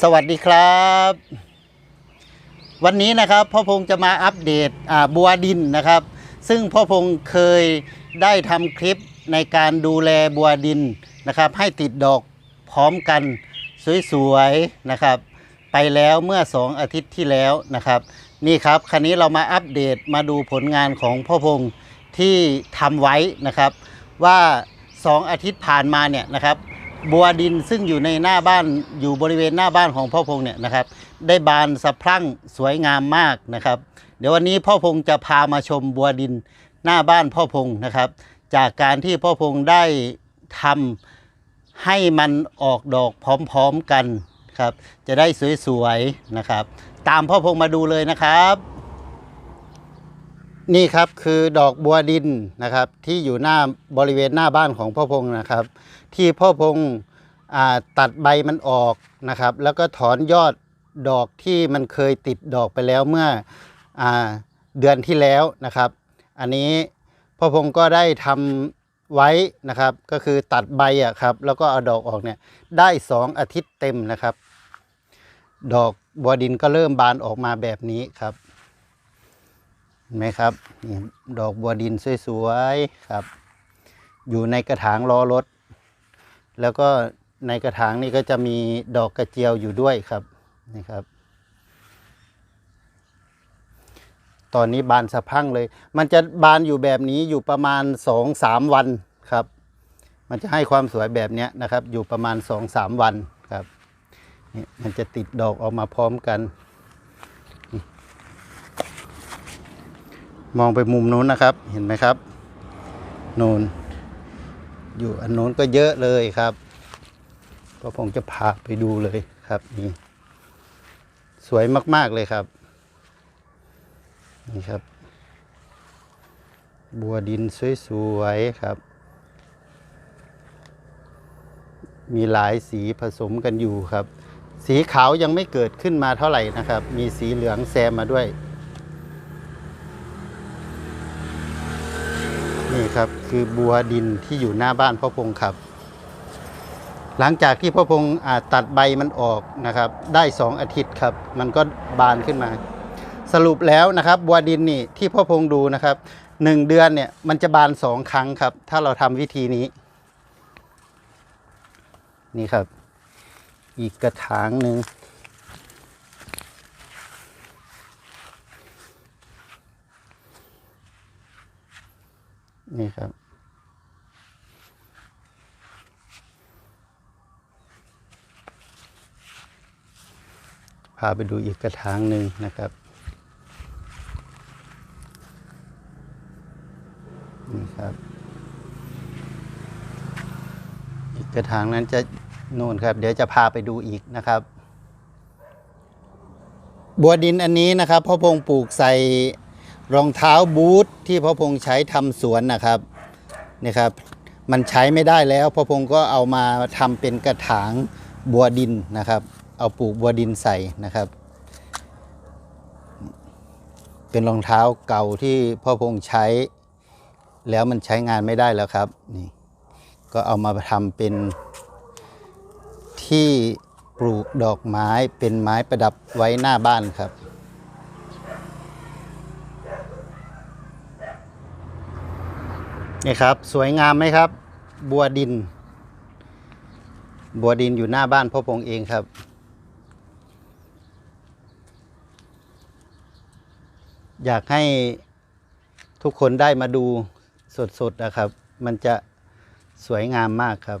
สวัสดีครับ วันนี้นะครับพ่อพงษ์จะมาอัปเดตบัวดินนะครับ ซึ่งพ่อพงษ์เคยได้ทำคลิปในการดูแลบัวดินนะครับ ให้ติดดอกพร้อมกันสวยๆนะครับ ไปแล้วเมื่อ 2 อาทิตย์ที่แล้วนะครับ นี่ครับคันนี้เรามาอัปเดตมาดูผลงานของพ่อพงษ์ที่ทำไว้นะครับ ว่า 2 อาทิตย์ผ่านมาเนี่ยนะครับ บัวดินซึ่งอยู่ในหน้าบ้านอยู่บริเวณหน้าบ้านของพ่อพงษ์เนี่ยนะครับ ได้บานสะพรั่งสวยงามมากนะครับ เดี๋ยววันนี้พ่อพงษ์จะพามาชมบัวดินหน้าบ้านพ่อพงษ์นะครับ จากการที่พ่อพงษ์ได้ทำให้มันออกดอกพร้อมๆกันครับ จะได้สวยๆนะครับ ตามพ่อพงษ์มาดูเลยนะครับ นี่ครับคือดอกบัวดินนะครับ ที่อยู่หน้าบริเวณหน้าบ้านของพ่อพงษ์นะครับ ที่พ่อพงษ์ตัดใบมันออกนะครับ แล้วก็ถอนยอดดอกที่มันเคยติดดอกไปแล้วเมื่ออเดือนที่แล้วนะครับ อันนี้พ่อพงษ์ก็ได้ทำไว้นะครับ ก็คือตัดใบอะครับ แล้วก็เอาดอกออกเนี่ยได้สองอาทิตย์เต็มนะครับ ดอกบัวดินก็เริ่มบานออกมาแบบนี้ครับ นไหมครับนี่ดอกบัวดินสวยๆครับ อยู่ในกระถางล้อรถ แล้วก็ในกระถางนี่ก็จะมีดอกกระเจียวอยู่ด้วยครับนี่ครับ ตอนนี้บานสะพั่งเลย มันจะบานอยู่แบบนี้อยู่ประมาณสองสามวันครับ มันจะให้ความสวยแบบเนี้ยนะครับ อยู่ประมาณสองสามวันครับนี่มันจะติดดอกออกมาพร้อมกัน มองไปมุมนู้นนะครับ เห็นไหมครับนูนอยู่อันนู้นก็เยอะเลยครับก็ผมจะพาไปดูเลยครับนี่สวยมาก ๆ เลยครับนี่ครับ บัวดินสวยๆครับ มีหลายสีผสมกันอยู่ครับ สีขาวยังไม่เกิดขึ้นมาเท่าไหร่นะครับ มีสีเหลืองแซมมาด้วย ครับ คือบัวดินที่อยู่หน้าบ้านพ่อพงครับ หลังจากที่พ่อพงอาตัดใบมันออกนะครับ ได้สองอาทิตย์ครับ มันก็บานขึ้นมา สรุปแล้วนะครับ บัวดินนี่ที่พ่อพงดูนะครับหนึ่งเดือนเนี่ยมันจะบานสองครั้งครับ ถ้าเราทำวิธีนี้ นี่ครับ อีกกระถางหนึ่ง นี่ครับ พาไปดูอีกกระถางหนึ่งนะครับ นี่ครับ อีกกระถางนั้นจะนู่นครับ เดี๋ยวจะพาไปดูอีกนะครับ บัวดินอันนี้นะครับพ่อพงปลูกใส่ รองเท้าบูทที่พ่อพงใช้ทำสวนนะครับนี่ครับ มันใช้ไม่ได้แล้วพ่อพงก็เอามาทำเป็นกระถางบัวดินนะครับ เอาปลูกบัวดินใส่นะครับ เป็นรองเท้าเก่าที่พ่อพงใช้ แล้วมันใช้งานไม่ได้แล้วครับนี่ก็เอามาทำเป็นที่ปลูกดอกไม้เป็นไม้ประดับไว้หน้าบ้านครับ นี่ครับ สวยงามไหมครับ บัวดิน บัวดินอยู่หน้าบ้านพ่อพงเองครับ อยากให้ทุกคนได้มาดูสดๆนะครับ มันจะสวยงามมากครับ